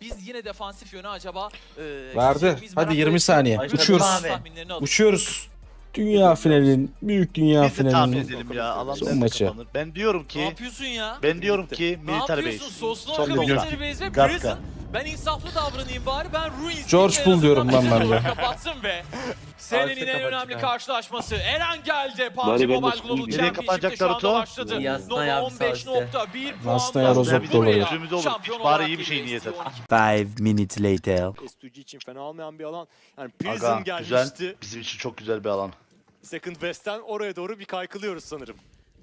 biz yine defansif yöne acaba e, Verdi. gideceğimiz Hadi merak 20 ediyorum. saniye. Başladı Uçuyoruz. abi. Tahminlerini alalım. Uçuyoruz. Dünya finalinin, büyük dünya Biz de tahmin finalinin edelim ya. Alan Son nerede maçı. kapanır? Ben diyorum Ne ki yapıyorsun ya? ben diyorum ki Ne yapıyorsun? base. Soslu Son akı milyon. military base ve Gatka. prison. Ben insaflı davranayım bari. Ben Ruins George Bull diyorum ben işleri bence. Kapatsın ve senenin Artık en önemli karşılaşması Eren geldi. PUBG Bari ben de Mobile Global Championship'te kapanacak şu anda Naruto? başladı. Yasna Nova ya, 15.1 puan. Yasna ya, var. Rozok Bir da olabilir. Gözümüzde olur. Şampiyon Hiç bari iyi bir şey et. ST12. Five minutes later. S2G için fena olmayan bir alan. Yani Aga Prison güzel. gelmişti. Bizim için çok güzel bir alan. Second West'ten oraya doğru bir kaykılıyoruz sanırım.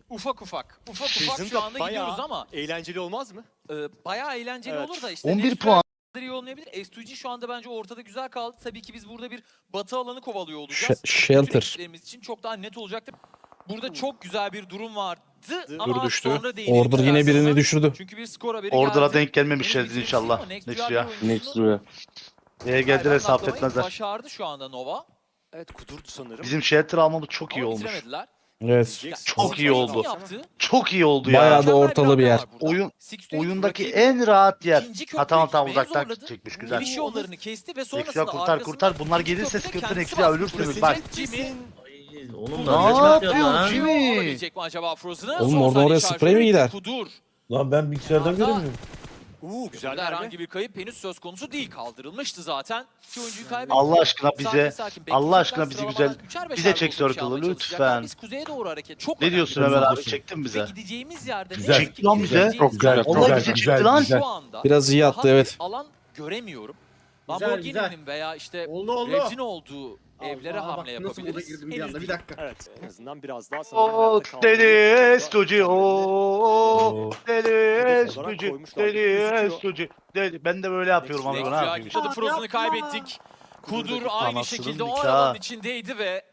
Ufak ufak. Ufak ufak Prison şu da anda bayağı gidiyoruz ama eğlenceli olmaz mı? e, bayağı eğlenceli Evet. olur da işte 11 Next puan. kadar iyi olmayabilir. S2G şu anda bence ortada güzel kaldı. Tabii ki biz burada bir batı alanı kovalıyor Ş- olacağız. shelter. Bütün ekiplerimiz için çok daha net olacaktır. Burada çok güzel bir durum vardı ama Dur düştü. sonra değinelim Order yine isterseniz. birini düşürdü. Çünkü bir skor haberi Order'a geldi. denk gelmemişler Henüz bitirmiş inşallah. ama Next bir oyuncusunu Next Rüya. Eğer geldiler atlamayı affetmezler. Başardı şu anda Nova. Evet kudurdu sanırım. Bizim shelter almamız çok iyi Ama olmuş. bitiremediler. Evet. Çok iyi oldu. Çok iyi oldu ya. Bayağı da ortalı bir yer. Oyun oyundaki en rahat yer. Ha tamam tamam uzaktan çekmiş güzel. Giriş yollarını kesti ve sonrasında kurtar kurtar. Bunlar gelirse sıkıntı bastı. ölürsünüz bak. Oğlum Ne da ne yapıyor? Jimmy? Oğlum saniye oraya sprey mi gider? Lan ben bilgisayardan Arda- göremiyorum. Uuu güzel Burada herhangi bir kayıp henüz söz konusu değil. Kaldırılmıştı zaten. İki oyuncuyu kaybetti. Allah aşkına bize sakin Allah aşkına bizi güzel- bize çek circle'ı lütfen. Biz kuzeye doğru hareket. Çok Ne diyorsun Güzel Ömer abi çektin Ve bize. gideceğimiz yerde ne Güzel. ki Lan bize. gideceğimiz Çok güzel, çok güzel. bizi güzel, çıktı lan. güzel. Şu anda Biraz iyi daha attı bir evet. alan göremiyorum. Güzel, Lamborghini'nin veya işte Oldu olduğu evlere Allah, hamle bak Nasıl burada yapabiliriz. girdim bir anda bir dakika. Evet en azından biraz daha sanırım O hayatta kalmayı deli estuci o deli Hedef olarak estuci koymuşlar deli gözüküyor. estuci deli ben de böyle yapıyorum ama Next ne Rüya yapayım işte. Frozen'ı kaybettik. Kudur aynı şekilde o arabanın içindeydi ve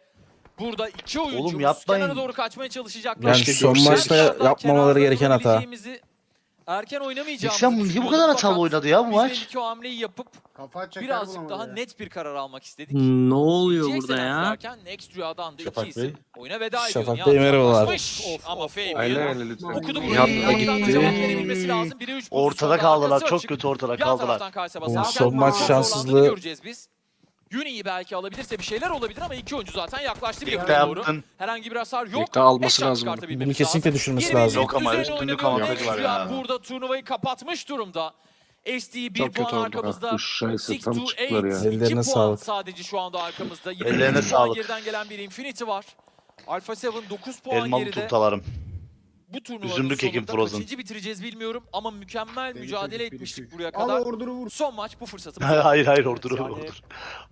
burada iki oyuncumuz yapmayın. kenara doğru kaçmaya çalışacaklar. Yani Keşke son görseydik. maçta yapmamaları gereken hata. Olabileceğimizi Erken oynamayacağımızı Ekrem niye bu kadar hatalı oynadı ya bu biz maç? belli ki o hamleyi yapıp Kafa çeker birazcık bulamadı daha ya. net bir karar almak istedik. Ne oluyor Jack burada ya? derken Next Rüya'dan da Şafak iki isim oyuna veda ediyor. Şafak Nihat Bey, merhabalar. yaklaşmış Ama Fabian Aynen öyle lütfen. okudu bu Nihat da gitti. Cevap verebilmesi lazım. 1'e 3 Ortada pozisyonda kaldılar arkası çok açık. kötü ortada kaldılar. taraftan basarken son maç zorlandığını şanssızlığı- göreceğiz biz. Uni'yi belki alabilirse bir şeyler olabilir ama iki oyuncu zaten yaklaştı bir Birlikte yakına doğru. yaptın. Herhangi bir hasar yok. Birlikte alması Headshot lazım bunu. çıkartabilmemiz Bunu kesinlikle lazım. düşürmesi Yeni bir lazım. Yok ama üzerine üstünlük avantajı var Next ya. Rüya Burada turnuvayı kapatmış durumda. SD 1 Çok kötü puan oldu. arkamızda. Bu şahesi 6 tam to çıktılar 8. ya. 2 Ellerine puan sağlık. sadece şu anda arkamızda. Yine Ellerine 2 puan sağlık. geriden gelen bir Infinity var. Alpha 7 9 puan Elmalı geride. turtalarım. Bu turnuvanın Üzümlü kekim sonunda Frozen. kaçıncı bitireceğiz bilmiyorum ama mükemmel Deli mücadele çocuk, etmiştik iki. buraya Al kadar. orduru vur. Son maç bu fırsatımız. hayır hayır ordur Yani- ordur.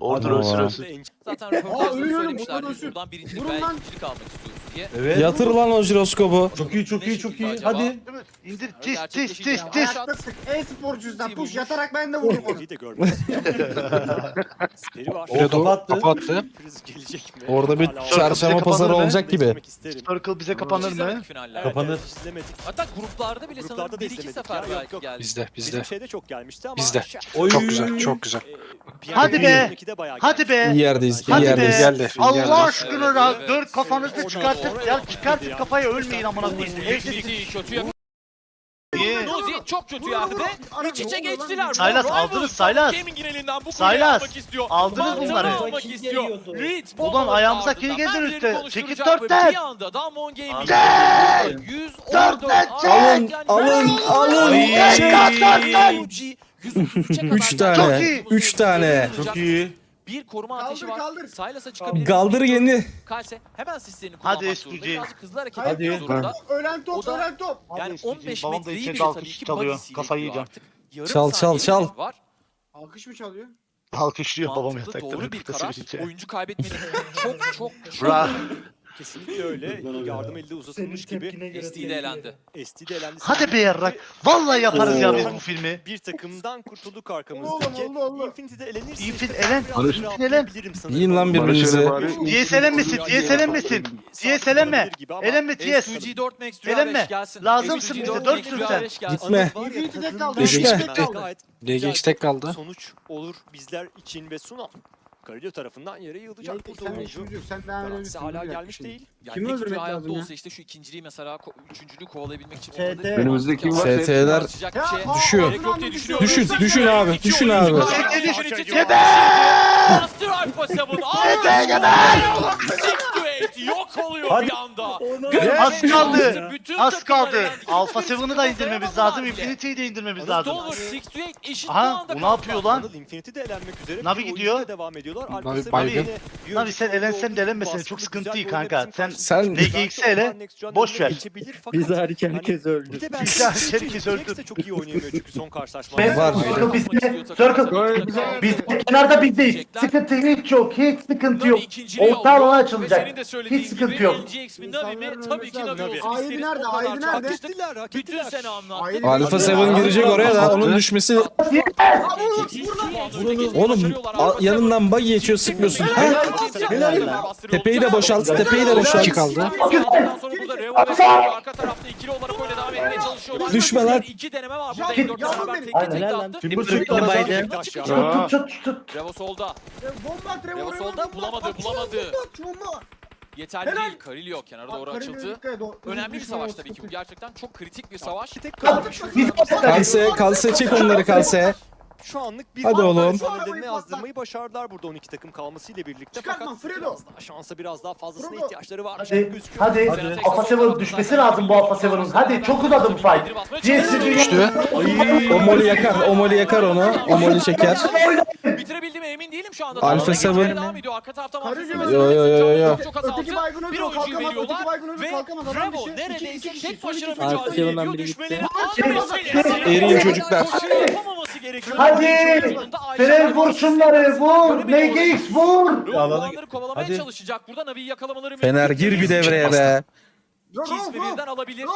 Ordur ölsün ölsün. Zaten röportajda ölüyorum, söylemişlerdi. buradan ölsün. Buradan birincilik Vurun veya lan. ikincilik almak istiyoruz diye. Evet. Yatır lan o jiroskobu. Çok iyi çok iyi çok iyi. Hadi. İndir Evet, tis tis tis tis. sık. E-sporcuysan Ultiyi push yatarak ben de vururum onu. İyi de Speri var. O kapattı. Kapattı. Priz gelecek mi? Orada bir Hala çarşamba kapanır pazarı olacak gibi. isterim. Circle bize kapanır mı? Kapanır. Evet, izlemedik. Hatta gruplarda bile Gruplarda sanırım da iki izlemedik sefer ya, yok, belki yok. geldi. Bizde Bizim bizde. şeyde çok gelmişti ama Bizde. Oy. Çok güzel çok güzel. Ee, Hadi be, 22'de bayağı hadi be. İyi yerdeyiz, iyi Hadi be. yerdeyiz. Geldi. Allah aşkına Evet, evet. dört kafanızı çıkartıp ya çıkartıp kafayı ölmeyin amına koyayım. Infinity kötü yakın. Nozi çok kötü yerde. İç içe geçtiler. Saylas, aldınız, Saylas. Gaming'in elinden bu kuleyi Saylas, almak istiyor. aldınız Mantığını bunları. almak istiyor. Reed, Ulan bombaların ayağımıza kill ardından gelir Merve'leri üstte. konuşturacak Çekip ve dörtten. Bir anda Damwon Gaming. Dört! 100 Dört net Alın, alın, alın. Ay, kat, kat, kat. 133'e Üç kadar tane, geldi. üç tane. Çok iyi. Bir koruma Kaldır, ateşi var. kaldır. Silas'a çıkabilir. Galdır yeni. Kalse hemen sistemini Hadi kullanmak zorunda. SPG. Birazcık hızlı hareket Hadi. etmek zorunda. Ölen top, da- ölen top. Yani SPG, 15 babam da metreyi bile tabii ki çalıyor. Kafayı yiyeceğim. Çal, çal, çal. Var. Alkış mı çalıyor? Alkışlıyor babam yatakta. doğru bir karar. bitince. Oyuncu kaybetmenin çok çok çok. Kesinlikle öyle. Yardım elde uzatılmış gibi. SD ile elendi. SD de elendi. Hadi be yarrak. Vallahi yaparız ya biz bu filmi. Bir takımdan kurtulduk arkamızdaki. Infinity'de elenirse Infin- elen. rahatlayabilirim sanırım. Yiyin lan birbirinizi. Diye selenmesin, diye selenmesin. Diye selenme. Gibi ama Elenme TS. SUG 4 Max Elenme. 5 gelsin. Lazımsın bize, 4 dörtsün Max sen. Rüya 5 gelsin. Gitme. Infinity'de kaldı, düşme. Infinity'de Gayet DGX tek kaldı. Sonuç olur bizler için ve Suna Karillo tarafından yere Ya yığılacak burada sen oyuncu. Sen daha Garantisi hala gelmiş değil. Yani Kimi öldürmek lazım ya? olsa işte şu ikinciliği mesela ko- üçüncülüğü kovalayabilmek için ST. Önümüzde kim var? ST'ler şey. Düşüyor. Düşün, düşün abi, düşün abi. kaldı. Yedi, Infinity yedi. çok Master Alpha 7 Six to eight yok oluyor Hadi. bir anda. Az kaldı. Bütün Az takımlar kaldı. elendi. Alfa takım 7'ı da indirmemiz lazım. bile. Infinity'yi de indirmemiz Anadolu lazım. Dollar Six to eight eşit Aha, bu ne yapıyor lan? Anıl Infinity de elenmek üzere. Navi Bir gidiyor. devam ediyorlar. Navi Arkası baygın. yine bir Navi önceki sen elensen de elenmesen gibi çok sıkıntı güzel değil bir kanka. Sen Sen-. VGX'e ele, boş ver. geçebilir fakat Biz hariç herkes hani öldü. bir de Biz hariç herkes Jax öldü. de çok iyi oynayamıyor çünkü son karşılaşmada. Ben- Var. Circle bizde, Circle. Biz kenarda bizdeyiz. Sıkıntı hiç yok. Hiç sıkıntı yok. Orta alana açılacak. Hiç sıkıntı yok. NGX Navi mi? Tabii ki Navi Aybi isteriz. nerede? O kadar çok nerede? açtık. Ettiler, hak Bütün ettiler. sene anlattım. Alfa? 7 girecek oraya da onun düşmesi. Oğlum a- yanından bug geçiyor sıkmıyorsun. Tepeyi de boşalt, tepeyi de boşalt. İki kaldı. Arka tarafta ikili olarak öyle devam etmeye çalışıyorlar. Düşme lan. İki deneme var. Burada Ya, M4 yavrum beraber tek tek lan. attı. Timber. Timber çıktı. Tut tut tut tut. Revo solda. Bomba. Revo Trevor, solda bulamadı, bulamadı. bomba. Yeterli Helal. değil. Karilio kenara doğru açıldı. Önemli bir savaş tabii ki bu. Gerçekten çok kritik bir savaş. Tek Biz Kalse, kalse çek onları kalse. Şu anlık bir Hadi var. oğlum. Şu an yazdırmayı başardılar burada 12 takım kalmasıyla birlikte. Çıkartma, Fakat Fredo. biraz daha şansa biraz daha fazlasına Fredo. ihtiyaçları var. Hadi, hadi. Alfa Seven'ın düşmesi lazım bu Alfa Seven'ın. Hadi çok uzadı bu fight. GSC Düştü. O moli yakar, o moli yakar onu. O moli çeker. Bitirebildim mi emin değilim şu anda. Alfa Tam Seven. olarak devam ediyor. Arka taraftan. Seven. Yo, yo, yo, yo, yo. Çok azaltı. Öteki baygın öldü, Bir o oyuncuyu kalkamaz, veriyorlar öteki baygın öldü, ve kalkamaz. Adam dışı. neredeyse tek başına mücadele yanından ediyor. biri Düşmeleri gitti. Eriyin çocuklar. Gerekiyor. Hadi. Fener vur şunları vur. MGX vur. Puanları kovalamaya Hadi. çalışacak. Burada Navi'yi yakalamaları mümkün. Fener gir bir devreye be. Ro- İki ismi Ro- birden alabilir.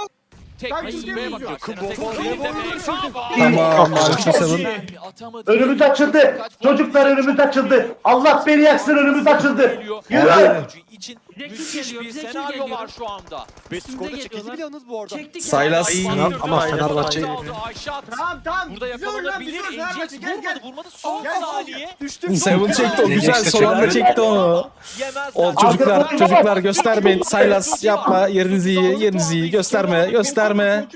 Tek vuracağım. bakıyor. Revo- Tek bir ismiye Tamam, Alfa 7. Atamadı. Önümüz açıldı. Çocuklar önümüz açıldı. Allah beni yaksın önümüz açıldı. Geliyor. İçin müthiş geliyor, bir bize kim senaryo geliyor? var şu anda. Ve Üstümüze skorda çekildi geliyorlar. bile yalnız bu arada. Çektik. Saylas ama. Fenerbahçe. Aldı Ayşat. Tamam tamam. Burada yakalanabilir. Fenerbahçe, NGX Gel vurmadı gel. vurmadı. Son Gel, gel. saniye. Seven çekti o güzel, son anda çekti onu. Yemezler. O çocuklar, çocuklar göstermeyin. Saylas yapma, yerinizi iyi, yerinizi iyi. Gösterme, gösterme.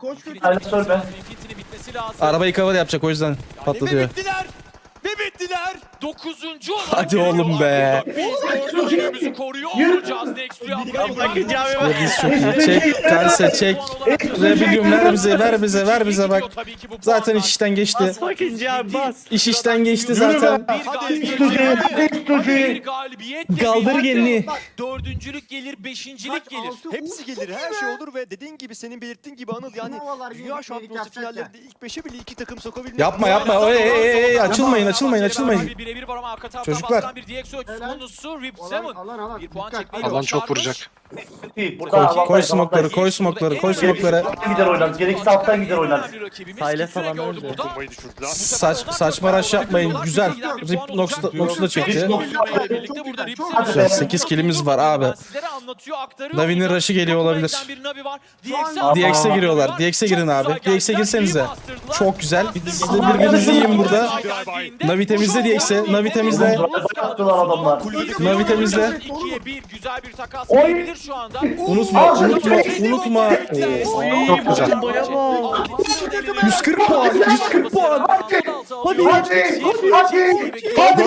Koç bitmesi lazım. Arabayı cover yapacak o yüzden patlatıyor. Ve bittiler. Ve bittiler. Dokuzuncu olarak Hadi oğlum be. Biz dördüncülüğümüzü koruyor olacağız next Yediz çok iyi. Çek, kalse çek. Rebellion ver bize, ver bize, ver bize bak. Zaten iş işten geçti. İkinci abi bas. İş işten geçti zaten. Kaldır gelini. Bak, Dördüncülük gelir, beşincilik gelir. Hepsi gelir, her şey olur ve dediğin gibi senin belirttiğin gibi Anıl yani Dünya Şampiyonası finallerinde ilk 5'e bile iki takım sokabilmek. Yapma yapma. Ey, ey, açılmayın, açılmayın, açılmayın. Çocuklar. Alan çok vuracak. Koy, avantaj, koy smoke'ları, avantaj. koy. Alttan gider oynarız, gerekirse alttan gider oynarız. Silas alanı öldü. Saç, saçma rush yapmayın. Güzel. Rip Nox'u Nox'u da çekti. Güzel, 8 killimiz var abi. Navi'nin rush'ı geliyor olabilir. DX'e giriyorlar. DX'e girin abi. DX'e girsenize. Çok güzel. Siz de birbirinizi yiyin burada. Navi temizle DX'e. Navi temizle. Attılar adamlar. Navi temizle. 2'ye 1 güzel bir takas gelebilir şu anda. Unutma, unutma, unutma. Çok güzel. 140 puan, 140 puan. Hadi Hadi, hadi, hadi.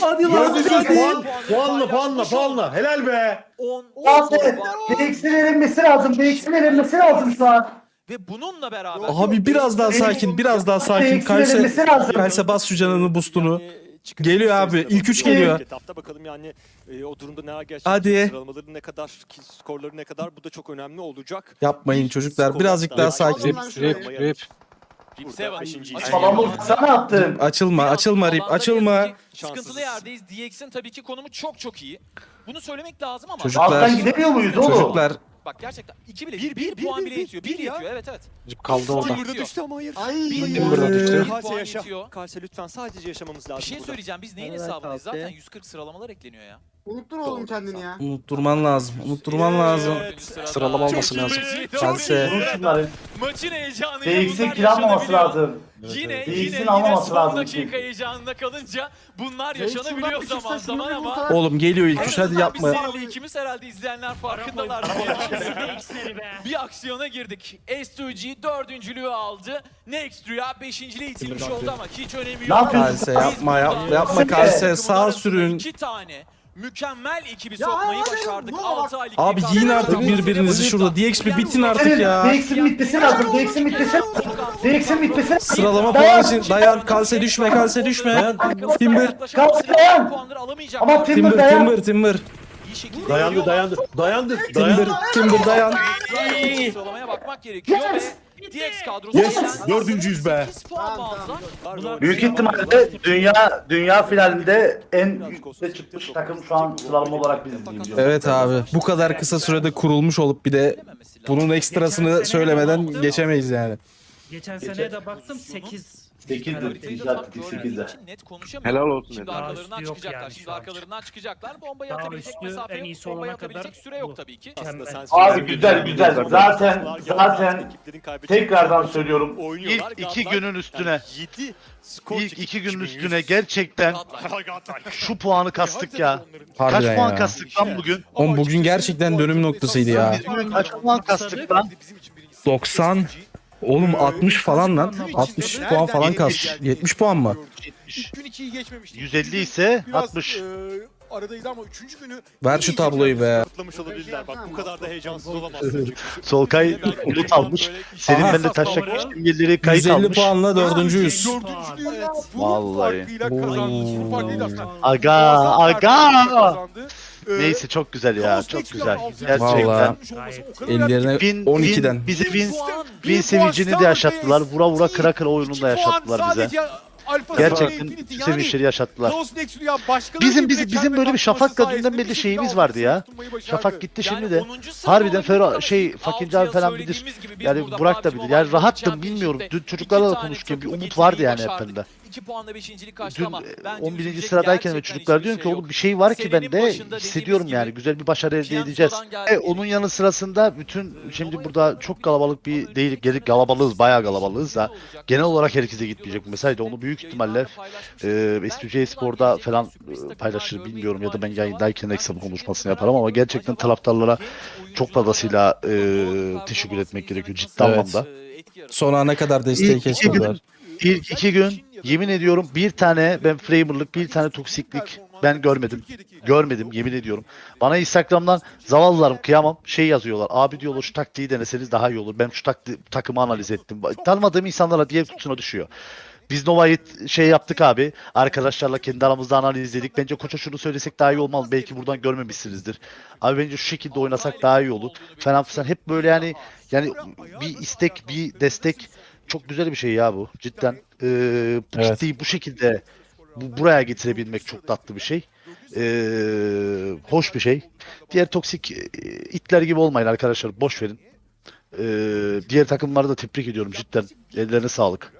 Hadi lan. Puan, puanla puanla puanla. Helal be. 10 Hadi. DX'in elenmesi lazım, DX'in elenmesi lazım şu an. Ve bununla beraber Abi biraz daha sakin, biraz daha sakin. Kalse. Kalse bas şu canını, boostunu. Yani Geliyor abi, ilk üç geliyor. Etapta bakalım yani e, o durumda neler gerçekleşecek, Hadi. sıralamaları ne kadar, kill skorları ne kadar bu da çok önemli olacak. Yapmayın çocuklar, birazcık daha sakin. Rip rip rip. Rip Seven. Burada beşinci Açılma. Açılma, açılma Rip, açılma. Sıkıntılı yerdeyiz. DX'in tabii ki konumu çok çok iyi. Bunu söylemek lazım ama Çocuklar. Alttan gidemiyor muyuz oğlum? Çocuklar, bak gerçekten 2 bile Bir, bir, bir, bir, puan bir, bile bir, yetiyor. bir 1 ya. yetiyor evet evet. Kaldı orada. Burada düştü ama hayır. Ay. Timber da düştü. Bir Kalse yaşa. Kalse lütfen sadece yaşamamız lazım Bir şey burada. söyleyeceğim. Biz neyin Evet, hesabındayız? Zaten 140 sıralamalar ekleniyor ya. Unuttun oğlum kendini ya. Unutturman lazım. Unutturman lazım. Sıralama olması lazım. Şunları. Maçın heyecanı. DX'in kill almaması lazım. Yine yine yine almaması son lazım dakika ki. heyecanında kalınca bunlar yaşanabiliyor bak, zaman zaman ama Oğlum geliyor ilk üç hadi yapma. Biz seninle ikimiz herhalde izleyenler farkındalar. bir aksiyona girdik. S2G dördüncülüğü aldı. Next Rüya beşinciliği itilmiş oldu ama hiç önemi yok. Yapıyorsun? Kalse yapma yapma yapma kalse sağ sürün. İki tane mükemmel ekibi sokmayı başardık. bu 6 aylık Abi bir yiyin artık birbirinizi şurada. DX bir bitin artık ya. DX'in bitmesi lazım. DX'in bitmesi lazım. DX'in bitmesi lazım. Sıralama puanı için dayan kalse düşme kalse düşme. Timber. Kalk, dayan. Ama Timber Timber dayan. timber timber. Dayandı dayandı. Dayandı. Timber timber dayan. Sıralamaya bakmak gerekiyor ve DX kadrosu Yes, dördüncüyüz be. 8 puan mı aldılar? Büyük ihtimalle dünya dünya finalinde en yüksekte çıkmış takım şu an sıralama olarak biziz diyeyim. Evet abi bu kadar kısa sürede kurulmuş olup bir de bunun ekstrasını söylemeden geçemeyiz yani. Geçen seneye de baktım 8. 8'dir. Haritayı da Güzel tam 8'de. görmediğim için net konuşamıyorum. Helal olsun. Şimdi Daha arkalarından üstü yok çıkacaklar. yani Şimdi şu an. arkalarından çıkacaklar. Bombayı Daha atabilecek üstü, mesafe en yok. iyisi Bombayı olana atabilecek kadar süre bu. yok tabii ki. Mükemmel. Abi güzel güzel. Zaten zaten tekrardan söylüyorum. İlk iki günün üstüne, ilk iki günün üstüne gerçekten şu puanı kastık ya. Kaç Harbiden puan ya. kastık lan bugün? Oğlum bugün gerçekten dönüm noktasıydı ya. Biz bugün kaç puan kastık lan? 90 Oğlum 60 falan lan. 60 puan falan kas. 70 puan mı? İlk gün 2'yi geçmemiştik. 150 ise Biraz, 60. e, aradayız ama üçüncü günü Ver şu tabloyu be. kutlamış olabilirler. Bak bu kadar da heyecansız olamazsın. Solkay umut almış. Senin Aha. ben de taş simgeleri kayıt 150 almış. puanla dördüncüyüz. Bunun Vallahi. farkıyla kazandı. Bunun farkıyla aslında. Aga aga. kazandı. E, Neyse çok güzel ya Kaos çok güzel. altı Gerçekten. Vallahi. önemli. Ellerine Win, 12'den. win, bize win, win bir sevincini de yaşattılar. Vura vura kıra kıra oyununda puan yaşattılar bize. Gerçekten yani sevinçleri yaşattılar. Bizim bizim bizim böyle bir dünden beri sayesinde şeyimiz vardı ya. Şafak gitti şimdi de. 10. sırada Harbiden ama şey, yıl falan bilir. Yani Burak da bilir. Yani rahattım bilmiyorum. Dün çocuklarla da konuşurken bir umut vardı yani başardık. hepimde. 2 puanla 5.lik kaçtı Dün ama bence 11. üzülecek sıradayken ve çocuklar hiçbir diyor ki şey oğlum bir şey var ki bende başında hissediyorum yani güzel bir başarı elde edeceğiz. E, onun yanı sırasında bütün şimdi burada çok kalabalık bir değil gelip kalabalığız bayağı kalabalığız da genel olarak herkese gitmeyecek mesela de onu büyük ihtimalle e, S2C Spor'da falan e, paylaşır bilmiyorum ya da ben yayındayken ekstra konuşmasını yaparım ama gerçekten taraftarlara çok fazlasıyla e, teşekkür etmek gerekiyor ciddi Evet. anlamda. Son ana kadar desteği gün, ilk iki gün yemin ediyorum bir tane ben framerlık bir tane toksiklik ben görmedim. Görmedim yemin ediyorum. Bana Instagram'dan zavallılarım kıyamam şey yazıyorlar. Abi diyorlar şu taktiği deneseniz daha iyi olur. Ben şu takti, takımı analiz ettim. Tanımadığım insanlara diye kutusuna düşüyor. Biz Nova'yı şey yaptık abi. Arkadaşlarla kendi aramızda analizledik. Bence koça şunu söylesek daha iyi olmalı. Belki buradan görmemişsinizdir. Abi bence şu şekilde oynasak daha iyi olur. Falan filan. Hep böyle yani yani bir istek, bir destek çok güzel bir şey ya bu. Cidden. Ee, bu Evet. kitleyi bu şekilde bu, buraya getirebilmek çok tatlı bir şey. Ee, hoş bir şey. Diğer toksik e, itler gibi olmayın arkadaşlar. Boş verin. Ee, diğer takımları da tebrik ediyorum cidden. Ellerine sağlık.